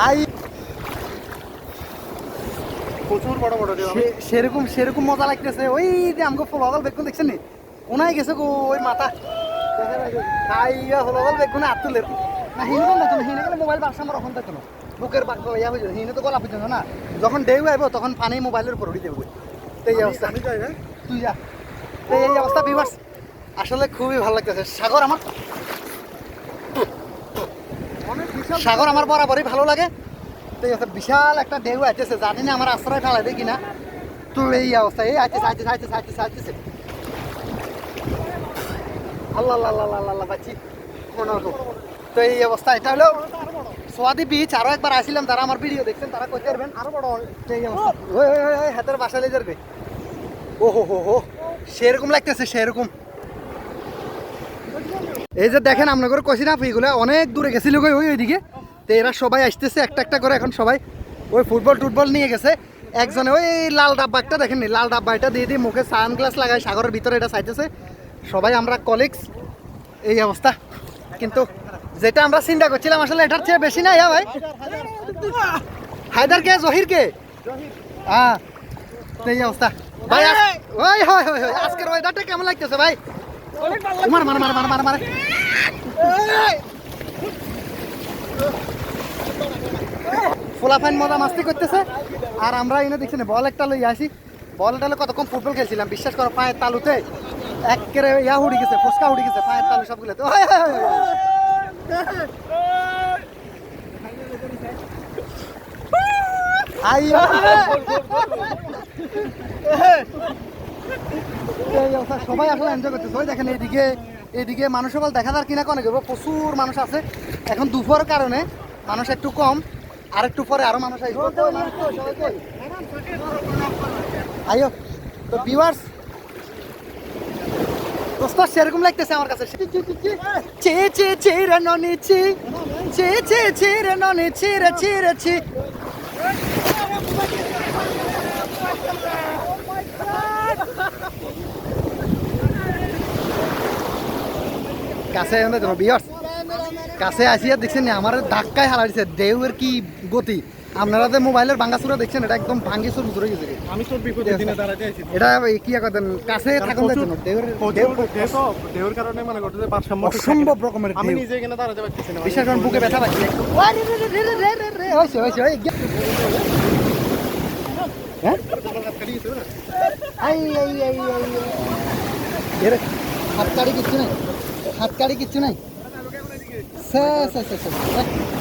High. প্রচুর বড় বড় সেরকম সেরকম মজা লাগতেছে। ওই যে আমাকে ফলাদল বেগুন দেখছেন নি? ওনাই গেছে গো ওই মাথা? খাইয়া ফলাদল বেগুন হাত তুলে। না হিনে কোন দেখুন হিনে গেলে মোবাইল বাক্স আমার ওখান দেখুন বুকের বাক্স ইয়া হয়ে হিনে তো গলা পর্যন্ত না। যখন ঢেউ আইব তখন পানি মোবাইলের উপর উড়ি দেবে। তো এই অবস্থা। হ্যাঁ? তুই যা। এই অবস্থা বিবাস আসলে খুবই ভালো লাগতেছে। সাগর আমার। সাগর আমার বরাবরই ভালো লাগে। তো এই অবস্থা বিশাল একটা ঢেউ আইতেছে জানি না আমার আশ্রয় ফেলাই দেয় কিনা। তো এই অবস্থা এই আইতেছে আইতেছে আইতেছে আইতেছে আইতেছে। আল্লাহ আল্লাহ আল্লাহ আল্লাহ আল্লাহ বাচ্চি মনে হতো তো এই অবস্থা এটা হলো সোয়াদি বিচ আরও একবার আসছিলাম তারা আমার ভিডিও দেখছেন তারা কই পারবেন। আরও বড় হাতের বাসা লেজার গে ও হো হো হো। সেরকম লাগতেছে সেরকম। এই যে দেখেন আপনাদের কষি না এগুলো অনেক দূরে গেছিল ওই ওইদিকে। তো এরা সবাই আসতেছে, একটা একটা করে এখন সবাই। ওই ফুটবল টুটবল নিয়ে গেছে। একজনে ওই লাল ডাব্বা একটা দেখেননি লাল ডাব্বা এটা দিয়ে দিয়ে মুখে সানগ্লাস লাগায়, সাগরের ভিতরে এটা চাইতেছে। সবাই আমরা কলিগস এই অবস্থা। কিন্তু যেটা আমরা চিন্তা করছিলাম আসলে এটার চেয়ে বেশি না, ইয়া ভাই। হায়দার কে, জহির কে? হ্যাঁ এই অবস্থা। ভাই ওই হয় হয় আজকের ওয়েদারটা কেমন লাগতেছে ভাই? মার মার মার মার মার ফুলাফাইন মজা মাস্তি করতেছে। আর আমরা এনে দেখছি না বল একটা লই আসি। বলটা হলে কতক্ষণ ফুটবল খেলছিলাম বিশ্বাস করো পায়ের তালুতে একেরে ইয়া উড়ি গেছে ফুসকা উড়ি গেছে পায়ের তালু সবগুলো তো হয়, হয়, হয়, হয়। আইয়ো। এই অবস্থা সবাই আসলে এনজয় করতেছে। ওই দেখেন এইদিকে এইদিকে মানুষ সকল দেখা যার কিনা কনে করব প্রচুর মানুষ আছে। এখন দুপুর কারণে মানুষ একটু কম আর একটু পরে আরও মানুষ আসবে? আইয়ো তো ভিউয়ার্স দোস্ত, সেরকম লাগতেছে আমার কাছে। চে চে চে রে ননি চি চে চে রে ননি চি রে চি রে চি কাছে বিয়ার্স কাছে আসিয়া দেখছেন আমার ধাক্কায় হারা দিছে। দেউয়ের কি গতি? আপনারা যে মোবাইলের ভাঙ্গাচুরা দেখছেন এটা একদম ভাঙ্গি চুর ধরে গেছে। আমি তোর বিপদে দিনে দাঁড়াতে আছি এটা কি করেন কাছে থাকুন কারণে মানে যে অসম্ভব রকমের আমি নিজে এখানে দাঁড়াতে পারতেছি না। বিশেষ করে বুকে ব্যথা পাচ্ছি হইছে হইছে হ্যাঁ আই আই আই আই এর হাত নাই। হাত কাড়ি কিচ্ছু নাই সে সে সে সে